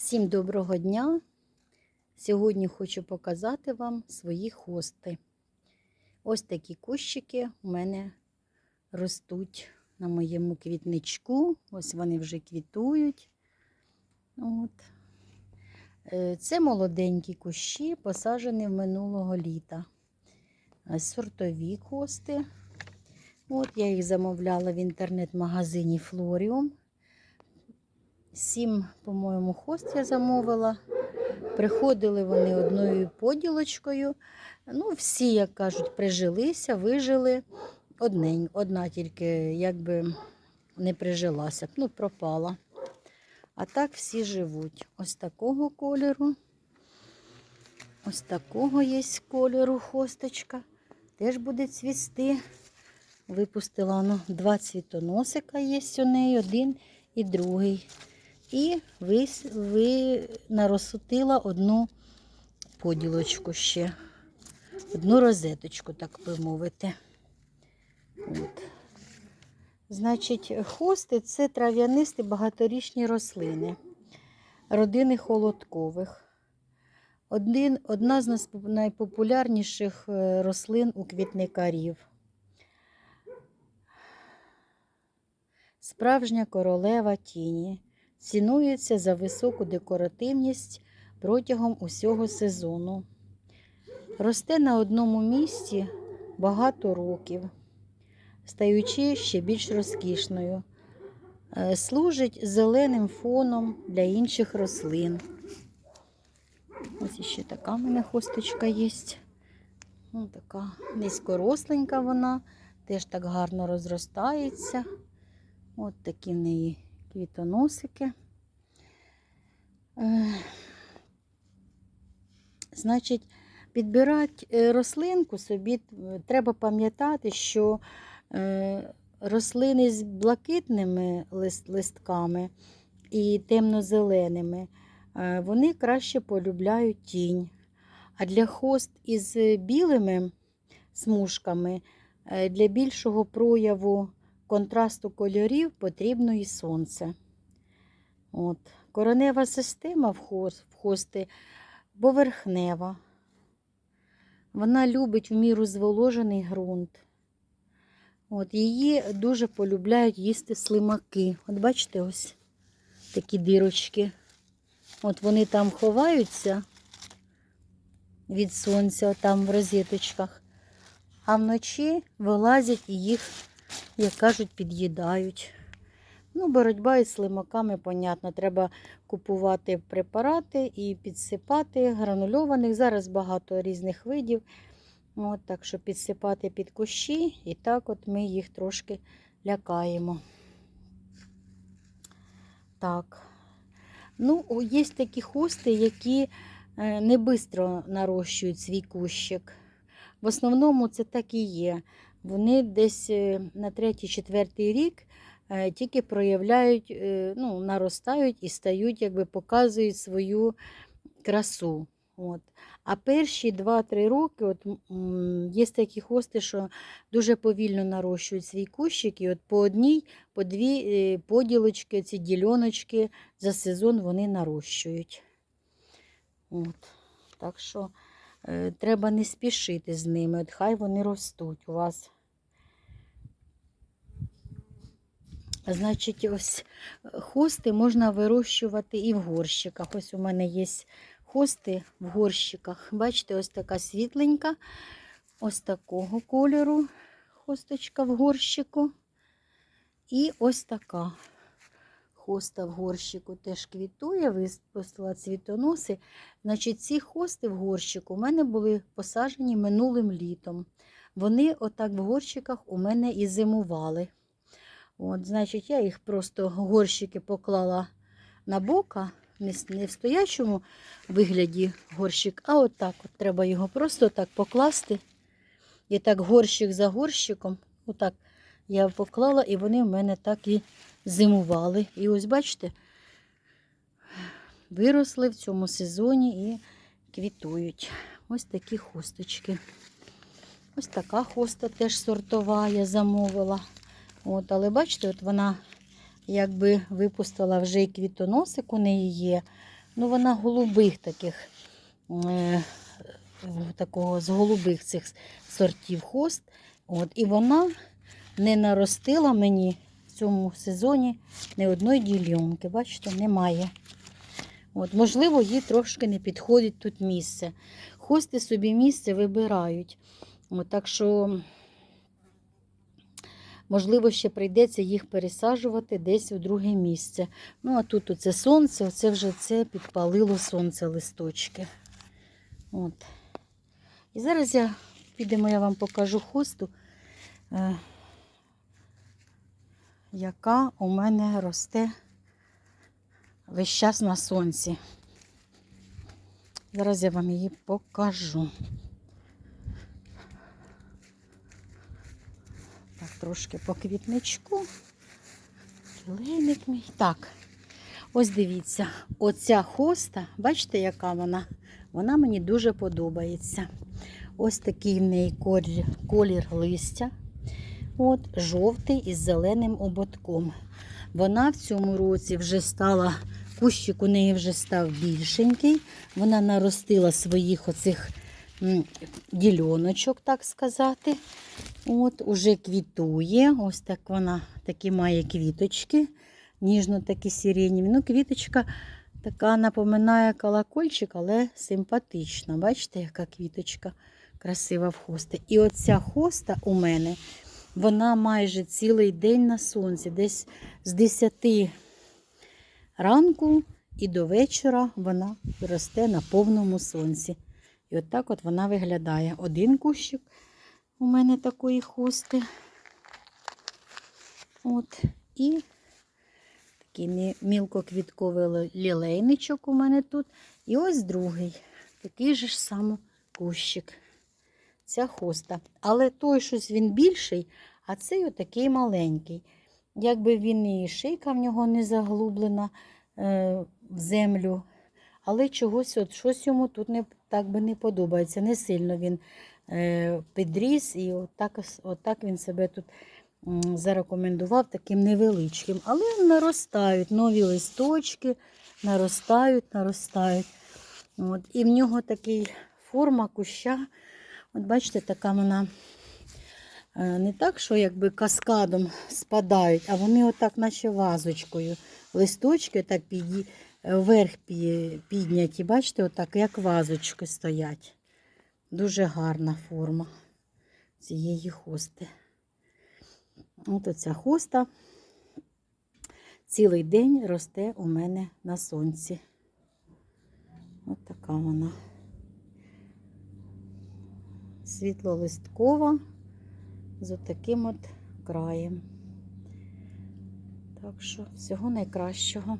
Всім доброго дня! Сьогодні хочу показати вам свої хости. Ось такі кущики у мене ростуть на моєму квітничку. Ось вони вже квітують. От. Е, Це молоденькі кущі, посаджені в минулого літа. Е, Сортові хости. От я їх замовляла в інтернет-магазині Флоріум. Сім, по-моєму, хост я замовила. Приходили вони одною поділочкою. Ну, всі, як кажуть, прижилися, вижили. Однень, одна тільки якби не прижилася, ну, пропала. А так всі живуть. Ось такого кольору. Ось такого є кольору хосточка. Теж буде цвісти. Випустила ну, два цвітоносика є у неї, один і другий. І ви, ви нарозсутила одну поділочку ще, одну розеточку, так би мовити. От. Значить, хости це трав'янисті багаторічні рослини, родини холодкових. Один, одна з найпопулярніших е, рослин у квітникарів. Справжня королева тіні цінується за високу декоративність протягом усього сезону. Росте на одному місці багато років, стаючи ще більш розкішною. Е, Служить зеленим фоном для інших рослин. Ось ще така в мене хосточка є. Ну, така низькоросленька вона, теж так гарно розростається. От такі в неї квітоносики. Е, Значить, підбирати е, рослинку собі е, треба пам'ятати, що рослини з блакитними листками і темно-зеленими, вони краще полюбляють тінь. А для хост із білими смужками для більшого прояву контрасту кольорів потрібно і сонце. От. Коронева система в хос- в хости поверхнева. Вона любить в міру зволожений ґрунт. От, її дуже полюбляють їсти слимаки. От бачите, ось такі дирочки. От вони там ховаються від сонця, там в розеточках, а вночі вилазять і їх як кажуть, під'їдають. Ну, боротьба із слимаками, понятно, треба купувати препарати і підсипати гранульованих. Зараз багато різних видів. От, так що підсипати під кущі, і так от ми їх трошки лякаємо. Так. Ну, є такі хости, які е, не швидко нарощують свій кущик. В основному це так і є. Вони десь е, на третій-четвертий рік е, тільки проявляють, е, ну, наростають і стають, якби показують свою красу. От. А перші 2-3 роки от, є такі хости, що дуже повільно нарощують свій кущик, і от по одній, по дві поділочки, ці діляночки за сезон вони нарощують. От. Так що треба не спішити з ними, от хай вони ростуть у вас. Значить, ось е, хости можна вирощувати і в горщиках. Ось у мене є хости в горщиках. Бачите, ось така світленька, ось такого кольору хосточка в горщику. І ось така хоста в горщику теж квітує, випустила цвітоноси. Значить, ці хости в горщику у мене були посаджені минулим літом. Вони отак в горщиках у мене і зимували. От, значить, я їх просто горщики поклала на бока, не, в стоячому вигляді горщик, а отак от треба його просто так покласти. І так горщик за горщиком, отак я поклала, і вони в мене так і зимували. І ось бачите, виросли в цьому сезоні і квітують. Ось такі хусточки. Ось така хоста теж сортова, я замовила. От, але бачите, от вона якби випустила вже і квітоносик у неї є. Ну, вона голубих таких, е, такого з голубих цих сортів хост. От, і вона не наростила мені в цьому сезоні ні одної ділянки. Бачите, немає. От, можливо, їй трошки не підходить тут місце. Хости собі місце вибирають. От, так що, можливо, ще прийдеться їх пересаджувати десь у друге місце. Ну, а тут оце сонце, оце вже це підпалило сонце листочки. От. І зараз я підемо, я вам покажу хосту, е, яка у мене росте весь час на сонці. Зараз я вам її покажу. Так, трошки по квітничку. Килимик мій. Так, ось дивіться, оця хоста, бачите, яка вона? Вона мені дуже подобається. Ось такий в неї колір, колір листя. От, жовтий із зеленим ободком. Вона в цьому році вже стала, кущик у неї вже став більшенький. Вона наростила своїх оцих дільоночок, так сказати. От, уже квітує. Ось так вона такі має квіточки, ніжно такі сиреніві. Ну, квіточка така напоминає колокольчик, але симпатична. Бачите, яка квіточка красива в хості. І оця хоста у мене, вона майже цілий день на сонці, десь з 10 ранку і до вечора вона росте на повному сонці. І от так от вона виглядає. Один кущик у мене такої хости. От. І такий мілкоквітковий лілейничок у мене тут. І ось другий. Такий же ж саме кущик. Ця хоста. Але той щось він більший, а цей отакий маленький. Якби він і шийка в нього не заглублена е, в землю, але чогось от, щось йому тут не, так би не подобається. Не сильно він е, підріс, і отак, отак він себе тут зарекомендував таким невеличким. Але наростають нові листочки, наростають, наростають. От. І в нього такий форма куща. От бачите, така вона е, не так, що якби каскадом спадають, а вони отак, наче вазочкою. Листочки так піді, е, вверх підняті, бачите, отак, як вазочки стоять. Дуже гарна форма цієї хости. От оця хоста цілий день росте у мене на сонці. От така вона. Світлолисткова з отаким от краєм. Так що всього найкращого.